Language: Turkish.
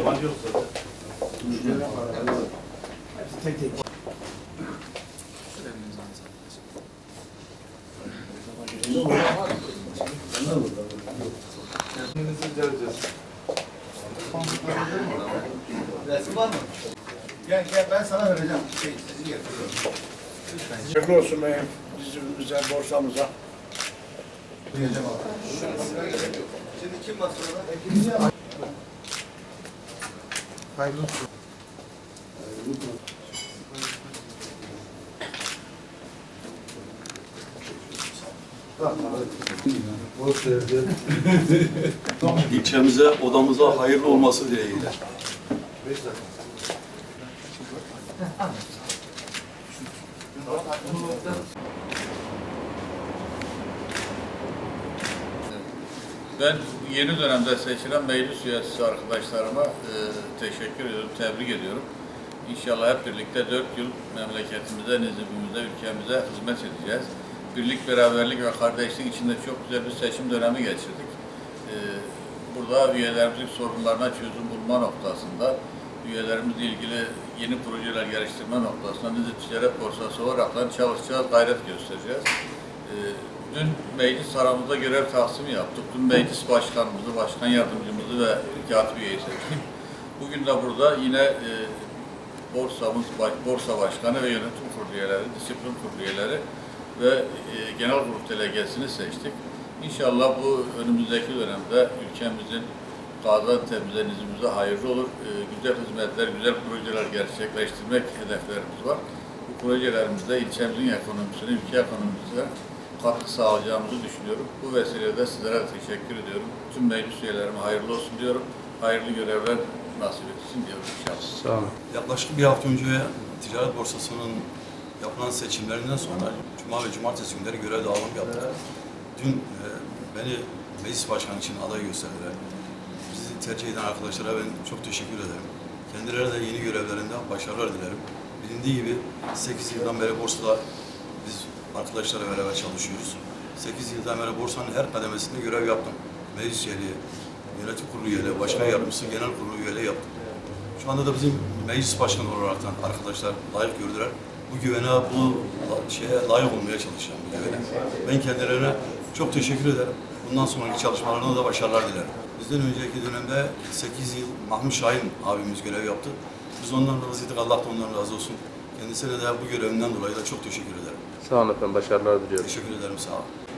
Yabancı yok zaten. Tek tek. Resim var mı? Gel gel ben sana vereceğim. Şey, sizi getiriyorum. Hayırlı olsun beyim. Dizimize, borsamıza. Şimdi kim Hayırlı olsun. İlçemize, odamıza hayırlı olması dileğiyle. Ben yeni dönemde seçilen meclis üyesi arkadaşlarıma e, teşekkür ediyorum, tebrik ediyorum. İnşallah hep birlikte dört yıl memleketimize, nizibimize, ülkemize hizmet edeceğiz. Birlik, beraberlik ve kardeşlik içinde çok güzel bir seçim dönemi geçirdik. E, burada üyelerimizin sorunlarına çözüm bulma noktasında, üyelerimizle ilgili yeni projeler geliştirme noktasında Nizip Ticaret Borsası olarak çalışacağız, gayret göstereceğiz. E, Dün meclis aramızda görev taksimi yaptık. Dün meclis başkanımızı, başkan yardımcımızı ve katip üyeyi seçtik. Bugün de burada yine e, borsamız, borsa başkanı ve yönetim kurulu üyeleri, disiplin kurulu üyeleri ve e, genel kurul delegesini seçtik. İnşallah bu önümüzdeki dönemde ülkemizin Gaziantep'imize, nizimize hayırlı olur. E, güzel hizmetler, güzel projeler gerçekleştirmek hedeflerimiz var. Bu projelerimizde ilçemizin ekonomisine, ülke ekonomisine katkı sağlayacağımızı düşünüyorum. Bu vesileyle sizlere teşekkür ediyorum. Tüm meclis üyelerime hayırlı olsun diyorum. Hayırlı görevler nasip etsin diyorum inşallah. Yaklaşık bir hafta önce ticaret borsasının yapılan seçimlerinden sonra Cuma ve Cumartesi günleri görev dağılım yaptık. Dün e, beni meclis başkanı için aday gösterdiler. Bizi tercih eden arkadaşlara ben çok teşekkür ederim. Kendilerine de yeni görevlerinde başarılar dilerim. Bilindiği gibi 8 yıldan beri borsada biz arkadaşlarla beraber çalışıyoruz. 8 yıldan beri borsanın her kademesinde görev yaptım. Meclis üyeliği, yönetim kurulu üyeliği, başkan yardımcısı, genel kurulu üyeliği yaptım. Şu anda da bizim meclis başkanı olaraktan arkadaşlar layık gördüler. Bu güvene, bu şeye layık olmaya çalışan güvene. Ben kendilerine çok teşekkür ederim. Bundan sonraki çalışmalarına da başarılar dilerim. Bizden önceki dönemde 8 yıl Mahmut Şahin abimiz görev yaptı. Biz ondan razıydık. Allah da ondan razı olsun. Kendisine de bu görevinden dolayı da çok teşekkür ederim. Sağ olun efendim, başarılar diliyorum. Teşekkür ederim. Sağ olun.